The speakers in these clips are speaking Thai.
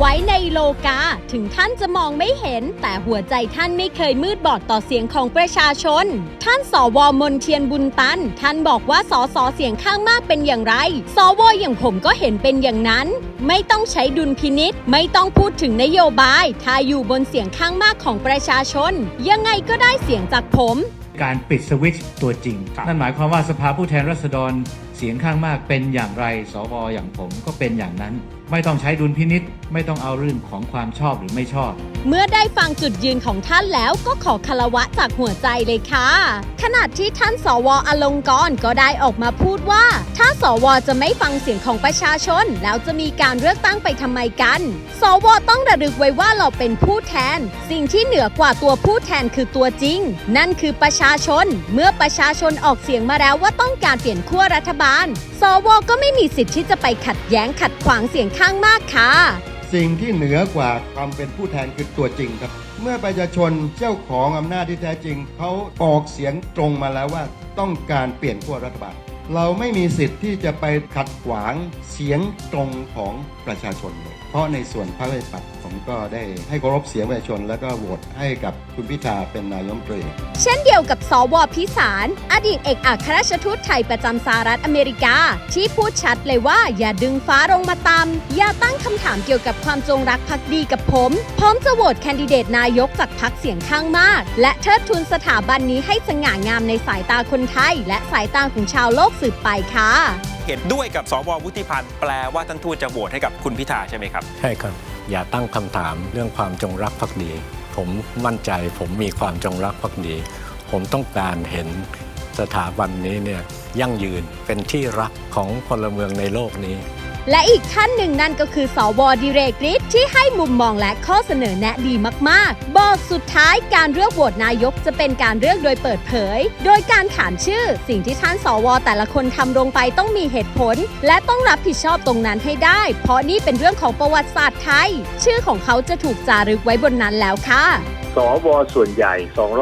ไว้ในโลกา ถึงท่านจะมองไม่เห็น แต่หัวใจท่านไม่เคยมืดบอดต่อเสียงของประชาชน ท่านสวมนเทียนบุญตัน ท่านบอกว่าสอสอเสียงข้างมากเป็นอย่างไร สวอย่างผมก็เห็นเป็นอย่างนั้น ไม่ต้องใช้ดุลพินิษไม่ต้องพูดถึงนโยบาย ถ้าอยู่บนเสียงข้างมากของประชาชน ยังไงก็ได้เสียงจากผม การปิดสวิตช์ตัวจริง นั่นหมายความว่าสภาผู้แทนราษฎรเสียงข้างมากเป็นอย่างไรสวอย่างผมก็เป็นอย่างนั้น ไม่ต้องใช้ดุลพินิษไม่ต้องเอาเรื่องของความชอบหรือไม่ชอบ เมื่อได้ฟังจุดยืนของท่านแล้วก็ขอคารวะจากหัวใจเลยค่ะ ขณะที่ท่านสวอลงกรก็ได้ออกมาพูดว่า ถ้าสวจะไม่ฟังเสียงของประชาชน แล้วจะมีการเลือกตั้งไปทำไมกัน สวต้องระลึกไว้ว่าเราเป็นผู้แทน สิ่งที่เหนือกว่าตัวผู้แทนคือตัวจริง นั่นคือประชาชน เมื่อประชาชนออกเสียงมาแล้วว่าต้องการเปลี่ยนขั้วรัฐบาลสวก็ไม่มีสิทธิ์ที่จะไปขัดแย้งขัดขวางเสียงข้างมากค่ะ สิ่งที่เหนือกว่าความเป็นผู้แทนคือตัวจริงครับ เมื่อประชาชนเจ้าของอำนาจที่แท้จริง เขาออกเสียงตรงมาแล้วว่าต้องการเปลี่ยนขั้วรัฐบาล เราไม่มีสิทธิ์ที่จะไปขัดขวางเสียงตรงของประชาชนเลย เพราะในส่วนพระราชปัตย์ผมก็ได้ให้เคารพเสียงประชาชน แล้วก็โหวตให้กับคุณพิธาเป็นนายกรัฐมตรี เช่นเดียวกับสวพิสาร อดีตเอกอัครราชทูตไทยประจำสหรัฐอเมริกา ที่พูดชัดเลยว่าอย่าดึงฟ้าลงมาตำอย่าตั้งคำถามเกี่ยวกับความจงรักภักดีกับผม พร้อมจะโหวตแคนดิเดตนายกจากพรรคเสียงข้างมาก และเทิดทูนสถาบันนี้ให้สง่างามในสายตาคนไทย และสายตาของชาวโลกสืบไปค่ะ เห็นด้วยกับสววุฒิพันธ์แปลว่าท่านทูตจะโหวตให้กับคุณพิธาใช่ไหมครับ ใช่ครับ อย่าตั้งคำถามเรื่องความจงรักภักดี ผมมั่นใจผมมีความจงรักภักดี ผมต้องการเห็นสถาบันนี้เนี่ยยั่งยืนเป็นที่รักของพลเมืองในโลกนี้ และอีกท่านหนึ่งนั่นก็คือสวดิเรกฤทธิ์ที่ให้มุมมองและข้อเสนอแนะดีมากๆ บอกสุดท้ายการเลือกโหวตนายกจะเป็นการเลือกโดยเปิดเผย โดยการขานชื่อ สิ่งที่ท่านสวแต่ละคนทำลงไปต้องมีเหตุผล และต้องรับผิดชอบตรงนั้นให้ได้ เพราะนี่เป็นเรื่องของประวัติศาสตร์ไทย ชื่อของเขาจะถูกจารึกไว้บนนั้นแล้วค่ะสวส่วนใหญ่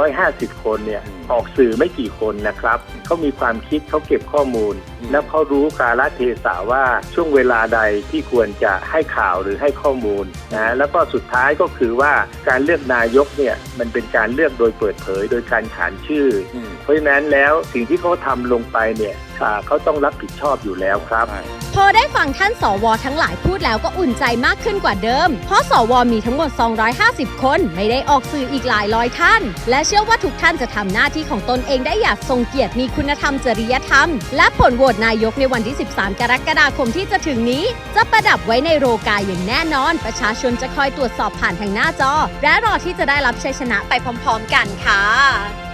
250 คนเนี่ย ออกสื่อไม่กี่คนนะครับ เขามีความคิดเขาเก็บข้อมูล แล้วเขารู้กาลเทศะว่าช่วงเวลาใดที่ควรจะให้ข่าวหรือให้ข้อมูลนะแล้วก็สุดท้ายก็คือว่าการเลือกนายกเนี่ยมันเป็นการเลือกโดยเปิดเผย โดยการขานชื่ออมเพราะฉะนั้นแล้วสิ่งที่เขาทำลงไปเนี่ยอ่าเขาต้องรับผิดชอบอยู่แล้วครับ พอได้ฟังท่านสวทั้งหลายพูดแล้วก็อุ่นใจมากขึ้นกว่าเดิม เพราะสวมีทั้งหมด 250 คน ไม่ได้ออกสื่ออีกหลายร้อยท่าน และเชื่อว่าทุกท่านจะทำหน้าที่ของตนเองได้อย่างทรงเกียรติมีคุณธรรมจริยธรรม และผลโหวตนายกในวันที่ 13 กรกฎาคมที่จะถึงนี้ จะประดับไว้ในโรกาอย่างแน่นอน ประชาชนจะคอยตรวจสอบผ่านทางหน้าจอ และรอที่จะได้รับชัยชนะไปพร้อม ๆ กันค่ะ